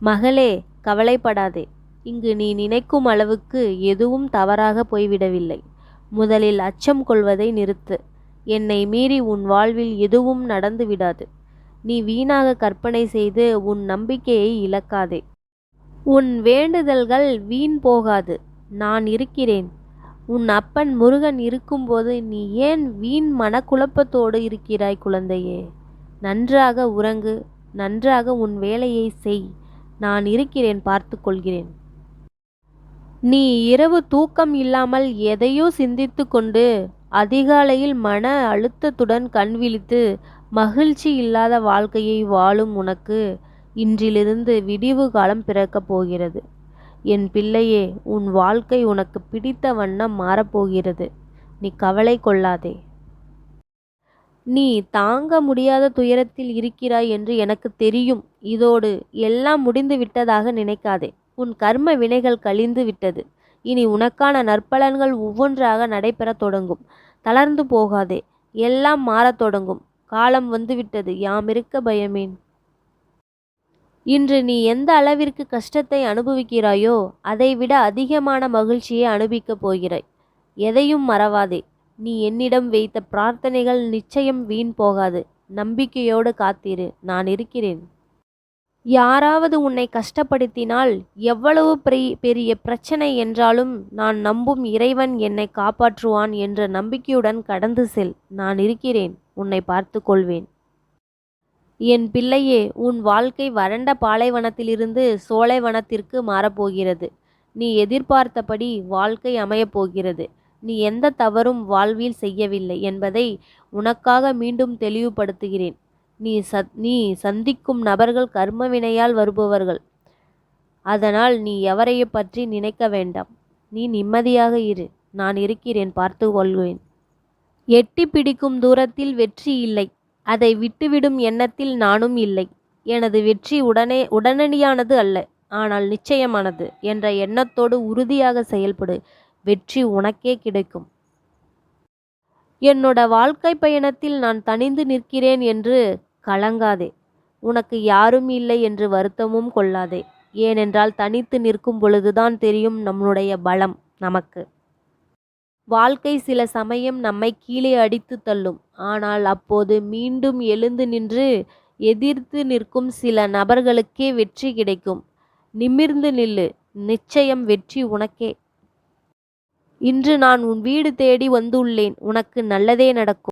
மகளே கவலைப்படாதே. இங்கு நீ நினைக்கும் அளவுக்கு எதுவும் தவறாக போய்விடவில்லை. முதலில் அச்சம் கொள்வதை நிறுத்து. என்னை மீறி உன் வாழ்வில் எதுவும் நடந்து விடாது. நீ வீணாக கற்பனை செய்து உன் நம்பிக்கையை இழக்காதே. உன் வேண்டுதல்கள் வீண் போகாது. நான் இருக்கிறேன். உன் அப்பன் முருகன் இருக்கும்போது நீ ஏன் வீண் மனக்குழப்பத்தோடு இருக்கிறாய் குழந்தையே? நன்றாக உறங்கு நன்றாக உன் வேலையை செய். நான் இருக்கிறேன் பார்த்து கொள்கிறேன். நீ இரவு தூக்கம் இல்லாமல் எதையோ சிந்தித்து கொண்டு அதிகாலையில் மன அழுத்தத்துடன் கண் விழித்து மகிழ்ச்சி இல்லாத வாழ்க்கையை வாழும் உனக்கு இன்றிலிருந்து விடிவு காலம் பிறக்கப் போகிறது. என் பிள்ளையே உன் வாழ்க்கை உனக்கு பிடித்த வண்ணம் மாறப்போகிறது நீ கவலை கொள்ளாதே. நீ தாங்க முடியாத துயரத்தில் இருக்கிறாய் என்று எனக்கு தெரியும். இதோடு எல்லாம் முடிந்து விட்டதாக நினைக்காதே. உன் கர்ம வினைகள் கழிந்து விட்டது. இனி உனக்கான நற்பலன்கள் ஒவ்வொன்றாக நடைபெறத் தொடங்கும். தளர்ந்து போகாதே. எல்லாம் மாறத் தொடங்கும். காலம் வந்துவிட்டது. யாமிருக்க பயமேன். இன்று நீ எந்த அளவிற்கு கஷ்டத்தை அனுபவிக்கிறாயோ அதைவிட அதிகமான மகிழ்ச்சியை அனுபவிக்கப் போகிறாய். எதையும் மறவாதே. நீ என்னிடம் வைத்த பிரார்த்தனைகள் நிச்சயம் வீண் போகாது. நம்பிக்கையோடு காத்திரு. நான் இருக்கிறேன். யாராவது உன்னை கஷ்டப்படுத்தினால் எவ்வளவு பெரிய பெரிய பிரச்சனை என்றாலும் நான் நம்பும் இறைவன் என்னை காப்பாற்றுவான் என்ற நம்பிக்கையுடன் கடந்து செல். நான் இருக்கிறேன். உன்னை பார்த்து கொள்வேன் என் பிள்ளையே உன் வாழ்க்கை வறண்ட பாலைவனத்திலிருந்து சோலைவனத்திற்கு மாறப்போகிறது. நீ எதிர்பார்த்தபடி வாழ்க்கை அமையப்போகிறது. நீ எந்த தவறும் வாழ்வில் செய்யவில்லை என்பதை உனக்காக மீண்டும் தெளிவுபடுத்துகிறேன். நீ சத் நீ சந்திக்கும் நபர்கள் கர்மவினையால் வருபவர்கள். அதனால் நீ எவரையை பற்றி நினைக்க வேண்டாம். நீ நிம்மதியாக இரு. நான் இருக்கிறேன் பார்த்து கொள்வேன். எட்டி பிடிக்கும் தூரத்தில் வெற்றி இல்லை. அதை விட்டுவிடும் எண்ணத்தில் நானும் இல்லை. எனது வெற்றி உடனே உடனடியானது அல்ல. ஆனால் நிச்சயமானது. என்ற எண்ணத்தோடு உறுதியாக செயல்படு. வெற்றி உனக்கே கிடைக்கும். என்னோட வாழ்க்கை பயணத்தில் நான் தனிந்து நிற்கிறேன் என்று கலங்காதே. உனக்கு யாரும் இல்லை என்று வருத்தமும் கொள்ளாதே. ஏனென்றால் தனித்து நிற்கும் பொழுதுதான் தெரியும் நம்முடைய பலம் நமக்கு. வாழ்க்கை சில சமயம் நம்மை கீழே அடித்து தள்ளும். ஆனால் அப்போது மீண்டும் எழுந்து நின்று எதிர்த்து நிற்கும் சில நபர்களுக்கே வெற்றி கிடைக்கும். நிமிர்ந்து நில்லு. நிச்சயம் வெற்றி உனக்கே. இன்று நான் உன் வீடு தேடி வந்துள்ளேன். உனக்கு நல்லதே நடக்கும்.